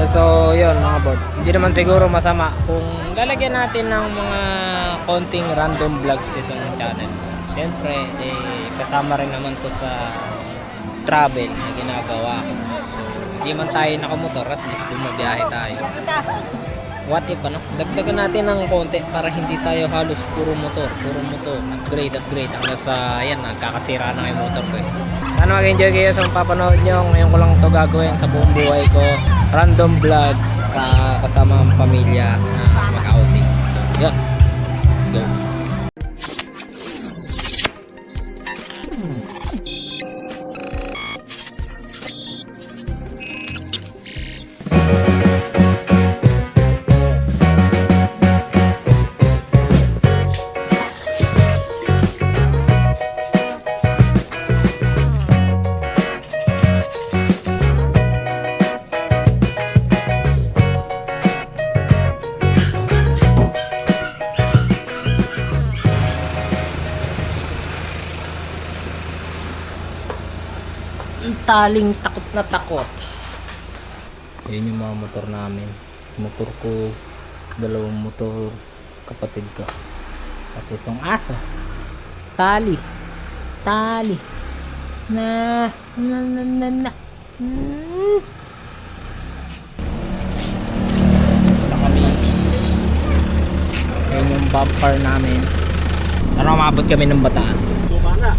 Eh, So, yun mga boards. Hindi naman siguro masama kung lalagyan natin ng mga konting random vlogs itong channel. Siyempre, eh, kasama rin naman to sa travel na ginagawa ko. So, hindi man tayo nakamotor, at least bumabiyahe tayo. What if ano? Dagdagan natin ng konti para hindi tayo halos puro motor, puro motor, upgrade, upgrade hanggang sa ayan, nagkakasira na yung motor ko eh. Sana mag-enjoy kayo sa papanood nyo. Ngayon ko lang to gagawin sa buong buhay ko. Random vlog ka kasama ang pamilya na mag-outing. So, yun. Let's go. Ang taling takot na takot. Ayun yung mga motor namin. Motor ko, dalawang motor, kapatid ko. Kasi itong aso. Tali. Tali. Na, na, na, na, na. Hmm. Basta. Ayun yung bumper namin. Ano umabot kami ng bataan?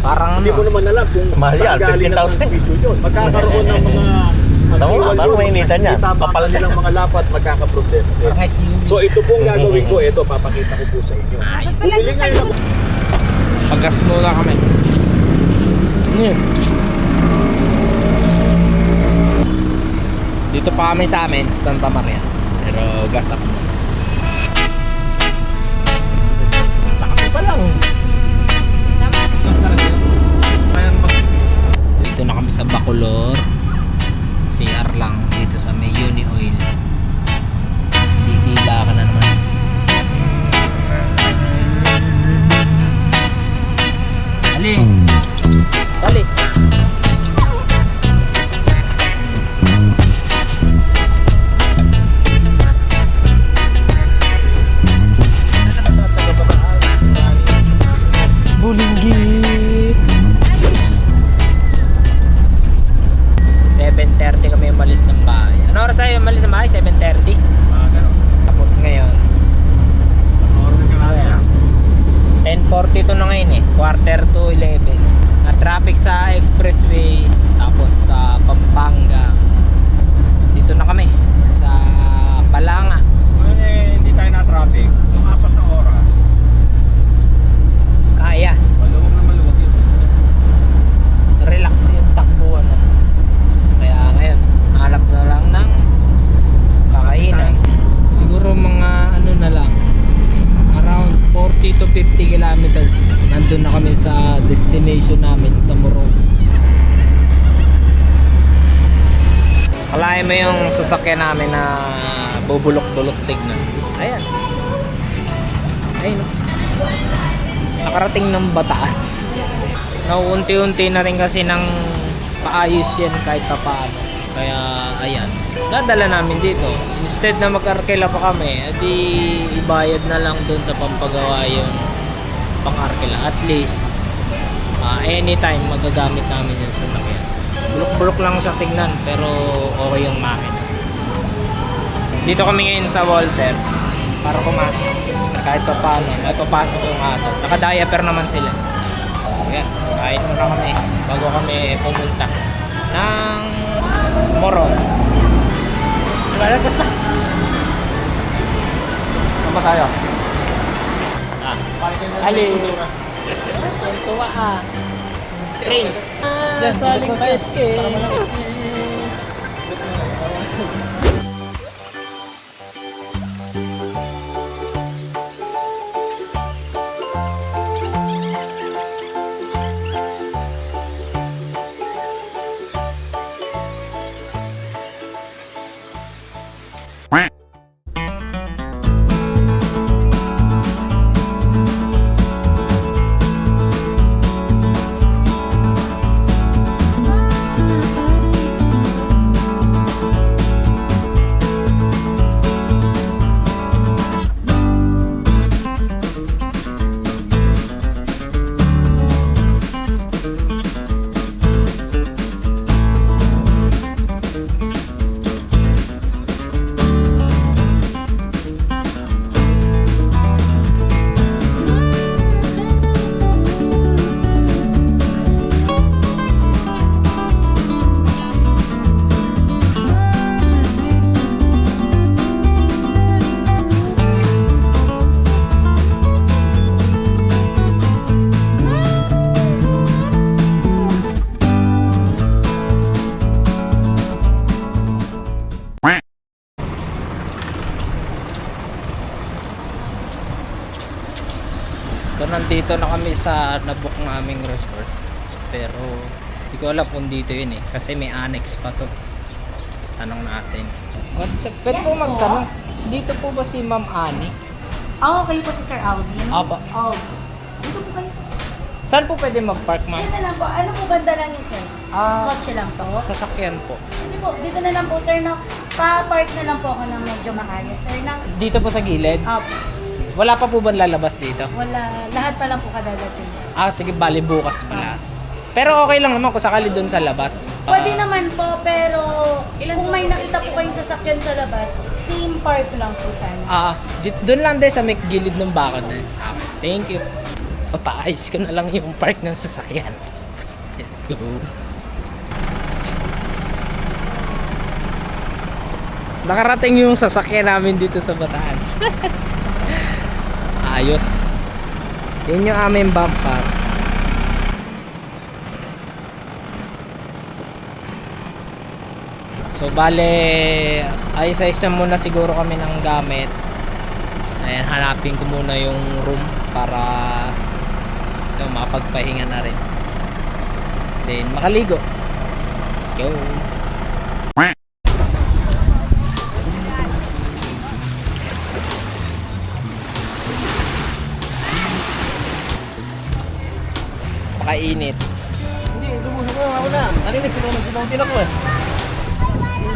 Parang Hindi mo ano, naman alam kung Mahal yan, saan galing ang 15,000. video yun. Magkakaroon ng mga Tama nga, maghiwalyo, parang mainitan yan. Tama Kapal ka nilang mga lapat, magkakaproblema. din. parang SUV. So ito pong gagawin ko, ito papakita ko po sa inyo. Bumili. Pagkas muna kami. Hmm. Dito pa kami sa amin, Santa Maria. Pero gas up Bacolor. CR lang dito sa may Uni yung sasakyan namin na bubulok-bulok tignan. Ayan. Ayun. Nakarating ng bataan. Nauunti-unti na rin kasi ng paayos yan kahit pa paano. Kaya ayan. Dadala namin dito. Instead na mag-arkela pa kami, edi ibayad na lang doon sa pampagawa yung pang-arkela. At least, ah, anytime magagamit namin yung sasakyan. Bulok-bulok lang siya tingnan pero okay yung makina. Dito kami ngayon sa Walter para kumain. Kahit pa paano, ay papasok yung aso. Naka-diaper naman sila. Ayan, kain muna kami bago kami pumunta ng Moron. Wala ka pa. Sama tayo. Ah, Ali. Tuwa ah. Train. Ah, saling nandito na kami sa nabook naming resort. Pero hindi ko alam kung dito yun eh. Kasi may annex pa to. Tanong natin. What the, pwede Yes po. magtanong. Dito po ba si Ma'am Annie? Oo, kayo po si Sir Alvin. Apo. Oo. Dito po kayo sa... Saan po pwede mag-park ma'am? Dito na lang po. Ano po banda lang niyo, Sir? Ah. Kotse lang po. Sasakyan po. Hindi po. Dito na lang po, Sir. Na, pa-park na lang po ako ng medyo maayos, Sir. Na, Dito po sa gilid. Opo. Wala pa po ba lalabas dito? Wala. Lahat pa lang po kadadating. Ah, sige, bali bukas pala. Pero okay lang naman kung sakali doon sa labas. Pwede Ah, naman po, pero kung may nakita po kayong sasakyan sa labas, same park lang po sana. Ah, di- doon lang din sa may gilid ng bakod na. yun. Ah, thank you. Papaayos ko na lang yung park ng sasakyan. Let's go. Nakarating yung sasakyan namin dito sa Bataan. Ayos. Yun yung aming bumper. So bale, ayos-ayos na muna siguro kami ng gamit. Ayan, hanapin ko muna yung room para yung makapagpahinga na rin. Then, makaligo. Let's go.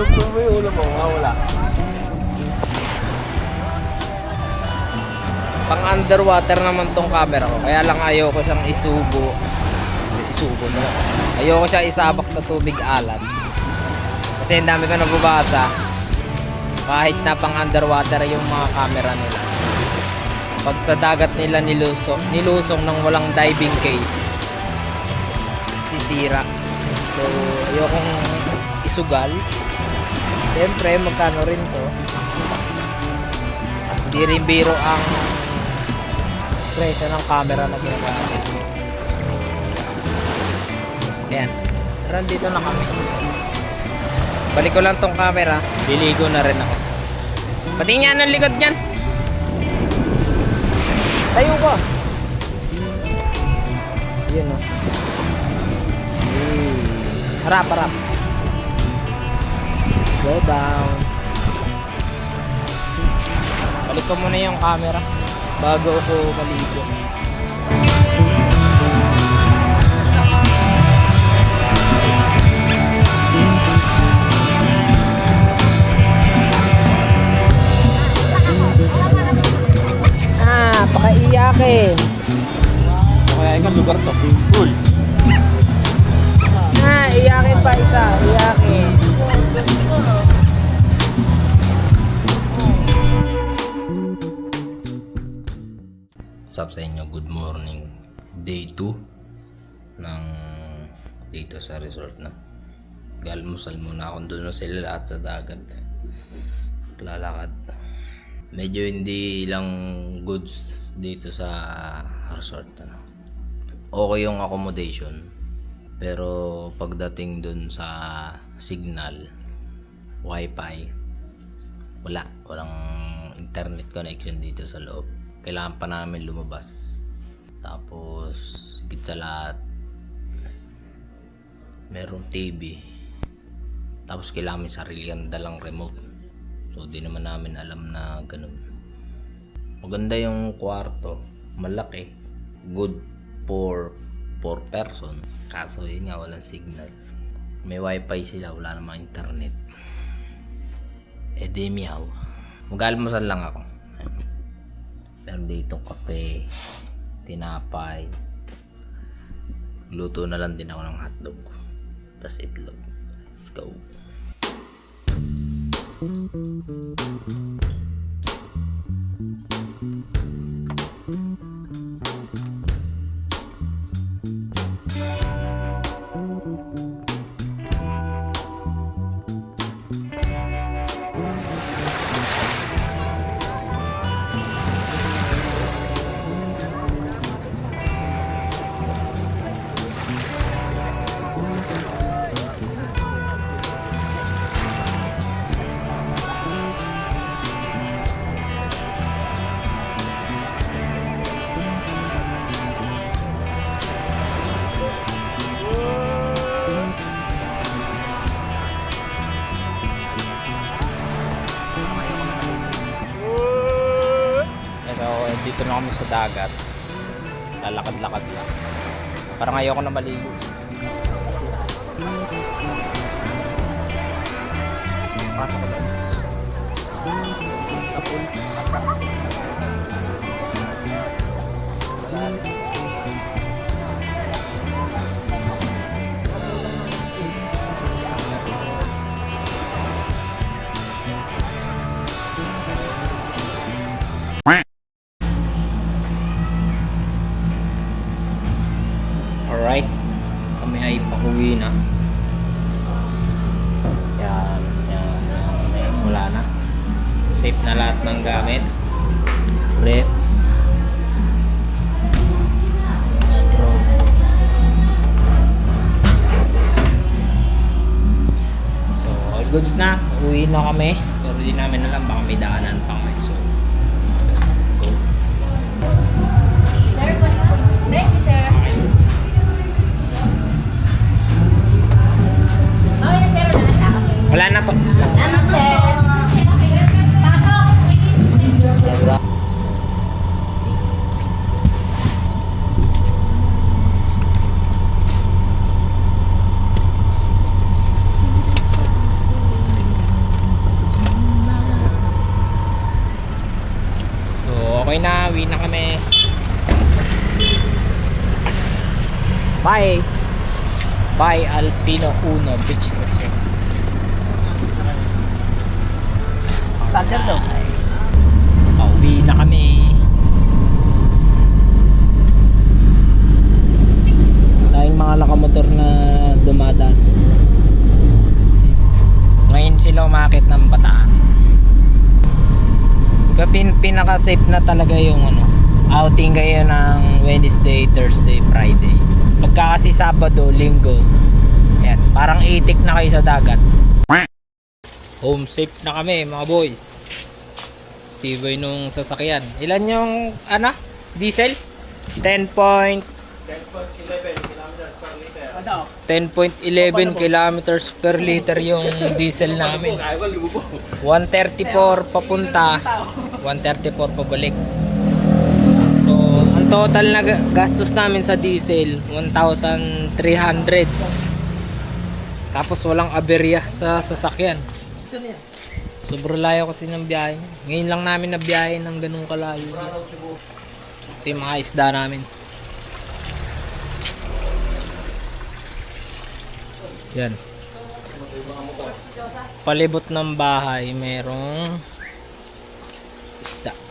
Ko mo yung ulo mo, wala. Pang underwater naman tong camera ko. Kaya lang ayoko siyang isubo. Isubo na. Ayoko siya isabak sa tubig alat. Kasi ang dami ko nabubasa. Kahit na pang underwater yung mga camera nila. Pag sa dagat nila nilusong, nilusong ng walang diving case. Sisira. So, ayokong isugal. Siyempre, magkano rin to. Hindi rin biro ang presyo ng camera na ginagamit. Ayan. Tara, dito na kami. Balik ko lang tong camera. Liligo na rin ako. Pati nga ng likod niyan. Tayo ka. Yun o. Hey. Harap, harap. Go down. Balik ko muna yung camera bago ako maligo. Ah, pakaiyakin. Kaya ikaw lugar to. Cool. Ah, iyakin pa isa, iyakin. Sup sa inyo, good morning. Day 2 ng dito sa resort na. Galmusal muna ako doon na sila lahat sa dagat. Lalakad. Medyo hindi lang goods dito sa resort. Ano. Okay yung accommodation. Pero pagdating doon sa signal, wifi, wala. Walang internet connection dito sa loob. Kailangan pa namin lumabas. Tapos, higit sa lahat, merong TV. Tapos kailangan may sarili kang dalang remote. So, di naman namin alam na ganun. Maganda yung kwarto. Malaki. Good for for person. Kaso yun nga, walang signal. May wifi sila, wala namang internet. Eh di. Mag-almusal lang ako. Meron dito kape, tinapay. Luto na lang din ako ng hotdog. Tapos itlog. Let's go. Dito na kami sa dagat. Lalakad-lakad lang. Parang ayoko na maligo. Pasok ko goods na. Uwi na kami. Pero di namin alam baka may daanan pa kami. So, let's go. Thank you, sir. Wala na po. Bye, Alpino Uno Beach Resort. Tagger daw. Pauwi na kami. Dahil mga nakamotor na dumadaan. Ngayon sila umakit ng bataan. Pin pinaka-safe na talaga yung ano, outing kayo ng Wednesday, Thursday, Friday. Pagka kasi Sabado, Linggo, yan, parang itik na kayo sa dagat. Home safe na kami mga boys. Tibay nung sasakyan. Ilan yung ano? Diesel? 10 point 10.11 kilometers per liter yung diesel namin. 134 papunta, 134 pabalik. Total na ga- gastos namin sa diesel, 1,300. Tapos walang aberya sa sasakyan. Sobrang layo kasi ng biyahe. Ngayon lang namin na biyahe ng ganung kalayo. Ito yung mga isda namin. Yan. Palibot ng bahay, merong isda.